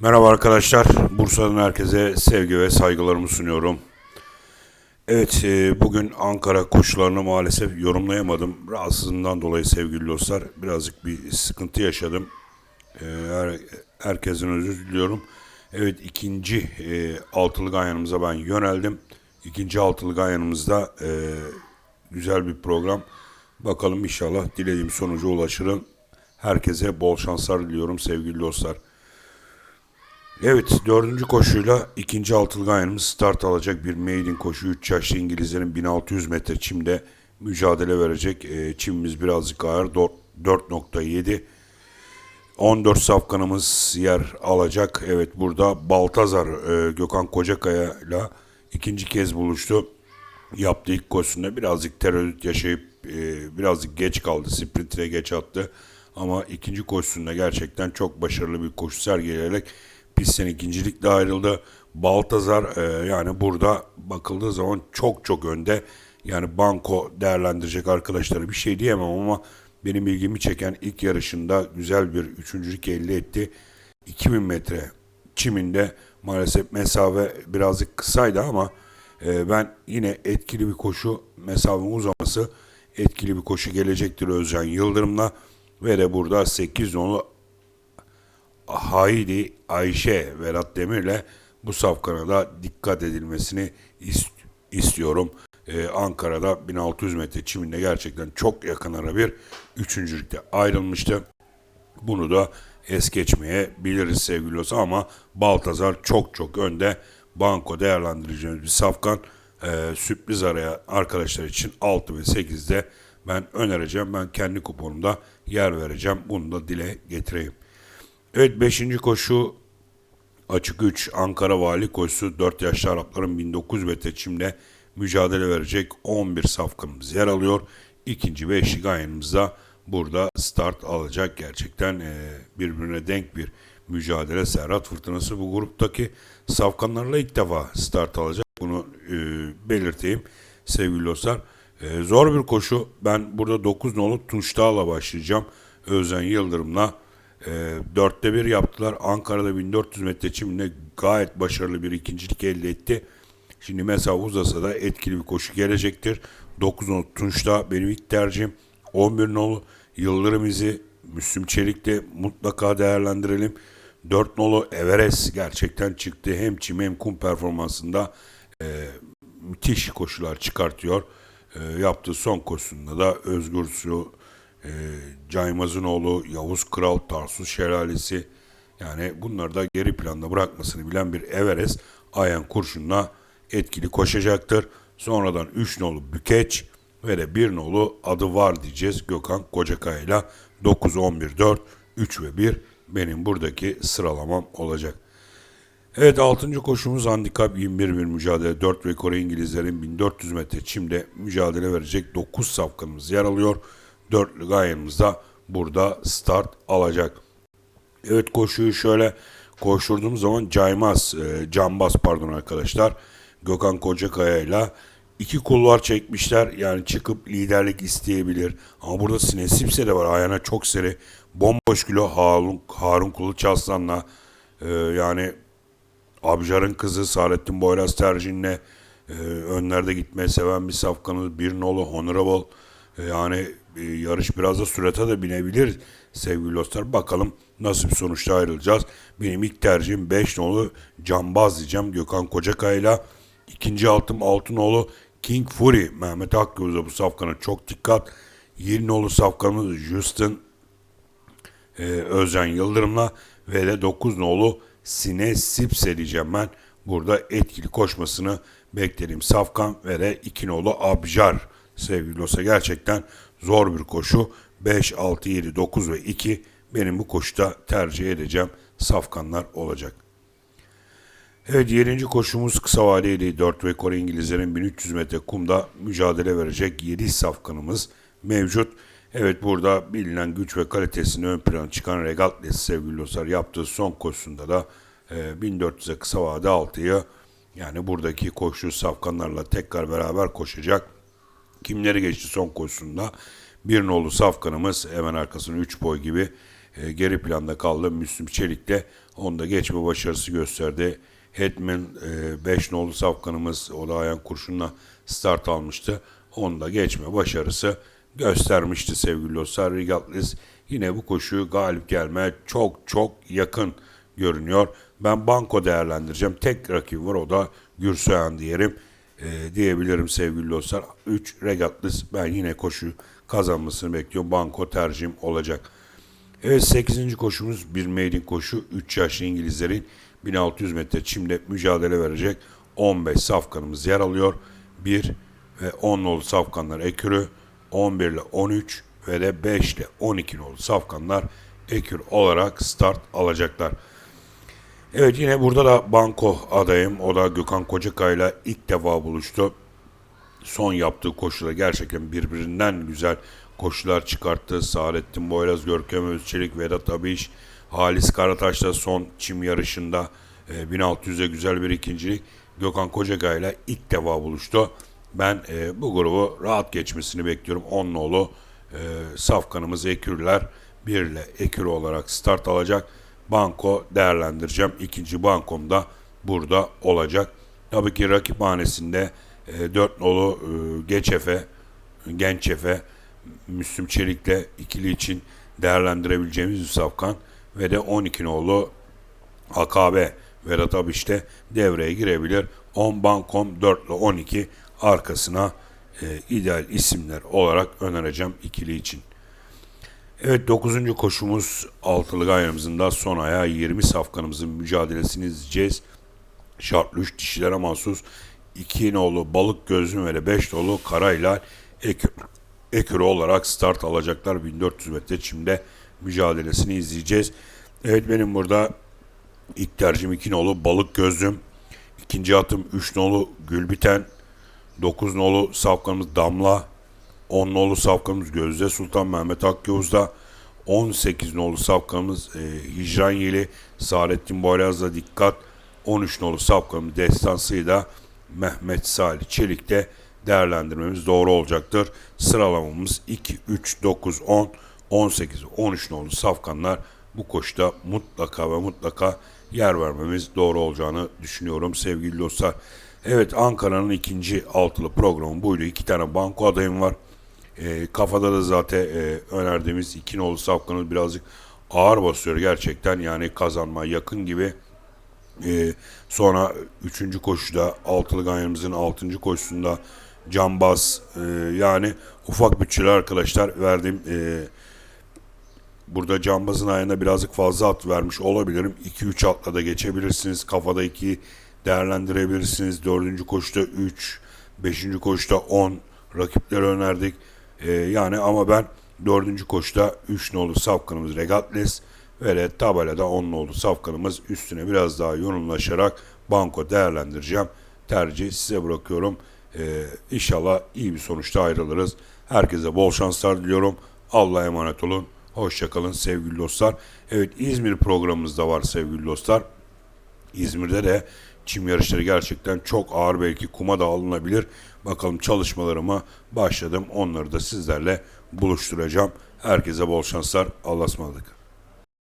Merhaba arkadaşlar. Bursa'dan herkese sevgi ve saygılarımı sunuyorum. Evet, e, bugün Ankara koşularını maalesef yorumlayamadım. Rahatsızlığımdan dolayı sevgili dostlar birazcık bir sıkıntı yaşadım. E, her, herkesin özür diliyorum. Evet, ikinci e, altılı ganyanımıza ben yöneldim. İkinci altılı ganyanımızda güzel bir program. Bakalım inşallah dilediğim sonuca ulaşırım. Herkese bol şanslar diliyorum sevgili dostlar. Evet dördüncü koşuyla ikinci altılı start alacak bir maiden koşu. 3 yaşlı İngilizlerin 1600 metre çimde mücadele verecek. E, çimimiz birazcık ağır dört- 4.7. 14 safkanımız yer alacak. Evet burada Baltazar e, Gökhan Kocakaya ile ikinci kez buluştu. Yaptığı ilk koşusunda birazcık tereddüt yaşayıp e, birazcık geç kaldı. Sprintine geç attı. Ama ikinci koşusunda gerçekten çok başarılı bir koşu sergileyerek pistten ikincilikle ayrıldı. Baltazar e, yani burada bakıldığı zaman çok çok önde. Yani banko değerlendirecek arkadaşlara bir şey diyemem ama benim ilgimi çeken ilk yarışında güzel bir üçüncülük elde etti. 2000 metre çiminde maalesef mesafe birazcık kısaydı ama e, ben yine etkili bir koşu mesafe uzaması etkili bir koşu gelecektir Özcan Yıldırım'la ve de burada 8 nolu Haydi Ayşe Vedat Demir'le bu safkana da dikkat edilmesini ist- istiyorum. Ee, Ankara'da 1600 metre çiminde gerçekten çok yakın ara bir üçüncülükte ayrılmıştı. Bunu da es geçmeye biliriz sevgili olsa ama Baltazar çok çok önde. Banko değerlendireceğimiz bir safkan. Ee, sürpriz araya arkadaşlar için 6 ve 8'de ben önereceğim. Ben kendi kuponumda yer vereceğim. Bunu da dile getireyim. Evet 5. koşu açık 3 Ankara Vali koşusu 4 yaşlı Arapların 1900 metre çimle mücadele verecek 11 safkanımız yer alıyor. İkinci beşli ganyanımızda burada start alacak. Gerçekten e, birbirine denk bir mücadele. Serhat Fırtınası bu gruptaki safkanlarla ilk defa start alacak. Bunu e, belirteyim sevgili dostlar. E, zor bir koşu. Ben burada 9 nolu Tunç Dağ'la başlayacağım. Özden Yıldırım'la e, dörtte bir yaptılar. Ankara'da 1400 metre çiminde gayet başarılı bir ikincilik elde etti. Şimdi mesela uzasa da etkili bir koşu gelecektir. 9 nolu Tunç'ta benim ilk tercihim. 11 nolu Yıldırım izi Müslüm Çelik'te mutlaka değerlendirelim. 4 nolu Everest gerçekten çıktı. Hem çim hem kum performansında e, müthiş koşular çıkartıyor. E, yaptığı son koşusunda da Özgür Su, e, Caymaz'ın oğlu Yavuz Kral Tarsus Şelalesi yani bunları da geri planda bırakmasını bilen bir Everest Ayan Kurşun'la etkili koşacaktır. Sonradan 3 nolu Bükeç ve de 1 nolu adı var diyeceğiz Gökhan Kocakaya ile 9, 11, 4, 3 ve 1 benim buradaki sıralamam olacak. Evet 6. koşumuz handikap 21 bir mücadele. 4 ve Kore İngilizlerin 1400 metre çimde mücadele verecek 9 safkanımız yer alıyor. Dörtlü gayemiz da burada start alacak. Evet koşuyu şöyle koşturduğumuz zaman caymaz, e, cambaz pardon arkadaşlar. Gökhan Kocakaya ile iki kulvar çekmişler. Yani çıkıp liderlik isteyebilir. Ama burada Sinesipse de var. Ayağına çok seri. Bomboş kilo Harun, Harun Kılıç Aslan'la e, yani Abjar'ın kızı Saadettin Boyraz tercihinle e, önlerde gitmeyi seven bir safkanız. Bir nolu Honorable. E, yani yarış biraz da sürete de binebilir sevgili dostlar. Bakalım nasıl bir sonuçta ayrılacağız. Benim ilk tercihim 5 nolu Cambaz diyeceğim Gökhan Kocakay'la. İkinci altım Altınoğlu King Fury. Mehmet Akgöz'e bu safkana çok dikkat. 20 nolu safkanımız Justin e, Özcan Yıldırım'la ve de 9 nolu Sine Sipse diyeceğim ben. Burada etkili koşmasını beklerim. Safkan ve de 2 nolu Abjar sevgili olsa gerçekten zor bir koşu. 5, 6, 7, 9 ve 2 benim bu koşuda tercih edeceğim safkanlar olacak. Evet 7. koşumuz kısa vadeli 4 ve Kore İngilizlerin 1300 metre kumda mücadele verecek 7 safkanımız mevcut. Evet burada bilinen güç ve kalitesini ön plana çıkan Regatles sevgili dostlar yaptığı son koşusunda da e, 1400'e kısa vade 6'yı yani buradaki koşu safkanlarla tekrar beraber koşacak. Kimleri geçti son koşusunda? Bir nolu safkanımız hemen arkasına 3 boy gibi e, geri planda kaldı. Müslüm Çelik de onda geçme başarısı gösterdi. Hetman 5 nolu safkanımız o da ayağın kurşunla start almıştı. Onda geçme başarısı göstermişti sevgili dostlar. Rigatlis yine bu koşu galip gelmeye çok çok yakın görünüyor. Ben banko değerlendireceğim. Tek rakip var o da Gürsoyan diyelim. E, diyebilirim sevgili dostlar. 3 Regatlis ben yine koşu kazanmasını bekliyorum. Banko tercihim olacak. Evet 8. koşumuz bir maiden koşu. 3 yaşlı İngilizlerin 1600 metre çimde mücadele verecek 15 safkanımız yer alıyor. 1 ve 10 nolu safkanlar ekürü, 11 ile 13 ve de 5 ile 12 nolu safkanlar ekür olarak start alacaklar. Evet yine burada da banko adayım. O da Gökhan Kocakay'la ilk defa buluştu son yaptığı koşuda gerçekten birbirinden güzel koşular çıkarttı. Saadettin Boyraz, Görkem Özçelik, Vedat Abiş, Halis Karataş da son çim yarışında e, 1600'e güzel bir ikincilik. Gökhan Kocagay ile ilk defa buluştu. Ben e, bu grubu rahat geçmesini bekliyorum. 10 nolu e, safkanımız Ekürler 1 ile Ekür olarak start alacak. Banko değerlendireceğim. İkinci bankom da burada olacak. Tabii ki rakip hanesinde e, 4 nolu e, Geçefe, Gençefe, Müslüm Çelik'le ikili için değerlendirebileceğimiz bir safkan ve de 12 nolu Akabe Vedat Abiş'te devreye girebilir. 10 Bankom 4 ile 12 arkasına e, ideal isimler olarak önereceğim ikili için. Evet 9. koşumuz altılı gayrımızın da son ayağı 20 safkanımızın mücadelesini izleyeceğiz. Şartlı 3 dişilere mahsus 2 nolu balık gözlü ve 5 nolu karayla ekür, ekür olarak start alacaklar. 1400 metre çimde mücadelesini izleyeceğiz. Evet benim burada ilk tercihim 2 nolu balık gözlüm. İkinci atım 3 nolu Gülbiten. 9 nolu safkanımız Damla. 10 nolu safkanımız Gözde Sultan Mehmet Akyavuz'da. 18 nolu safkanımız e, Hicran Yeli. Saadettin Boyraz'da dikkat. 13 nolu safkanımız Destansı'yı da Mehmet Salih Çelik'te değerlendirmemiz doğru olacaktır. Sıralamamız 2, 3, 9, 10, 18, 13 nolu safkanlar bu koşuda mutlaka ve mutlaka yer vermemiz doğru olacağını düşünüyorum sevgili dostlar. Evet Ankara'nın ikinci altılı programı buydu. İki tane banko adayım var. E, kafada da zaten e, önerdiğimiz iki nolu safkanız birazcık ağır basıyor gerçekten. Yani kazanma yakın gibi. E, sonra üçüncü koşuda altılı ganyamızın altıncı koşusunda cambaz e, yani ufak bütçeli arkadaşlar verdiğim e, Burada cambazın ayağına birazcık fazla at vermiş olabilirim. 2-3 atla da geçebilirsiniz. Kafada 2 değerlendirebilirsiniz. 4. koşuda 3, 5. koşuda 10 rakipleri önerdik. Ee, yani ama ben 4. koşuda 3 nolu safkanımız Regatles ve de tabelada 10 nolu safkanımız üstüne biraz daha yoğunlaşarak banko değerlendireceğim. Tercih size bırakıyorum. Ee, inşallah iyi bir sonuçta ayrılırız. Herkese bol şanslar diliyorum. Allah'a emanet olun. Hoşçakalın sevgili dostlar. Evet İzmir programımız da var sevgili dostlar. İzmir'de de çim yarışları gerçekten çok ağır belki kuma da alınabilir. Bakalım çalışmalarıma başladım. Onları da sizlerle buluşturacağım. Herkese bol şanslar. Allah'a ısmarladık.